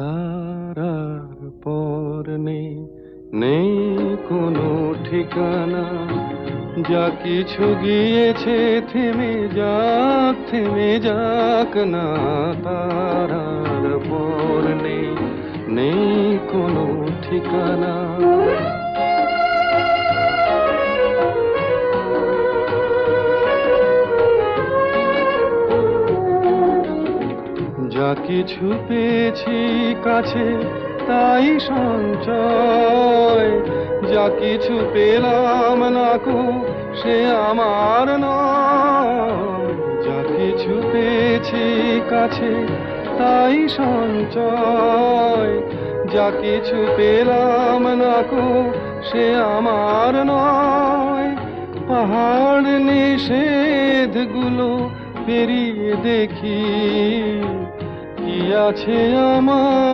তারার পর নেই নেই কোনো ঠিকানা। যা কিছু গিয়েছে থেমে যাক থেমে যাক না তারার যা কিছু পেয়েছি কাছে, তাই সঞ্চয়। যা কিছু পেলাম না কো, সে আমার নয়। যা কিছু পেয়েছি কাছে, তাই সঞ্চয়। যা কিছু পেলাম না কো, সে আমার নয়। পাহাড় নিষেধগুলো পেরিয়ে দেখি। আছে আমার।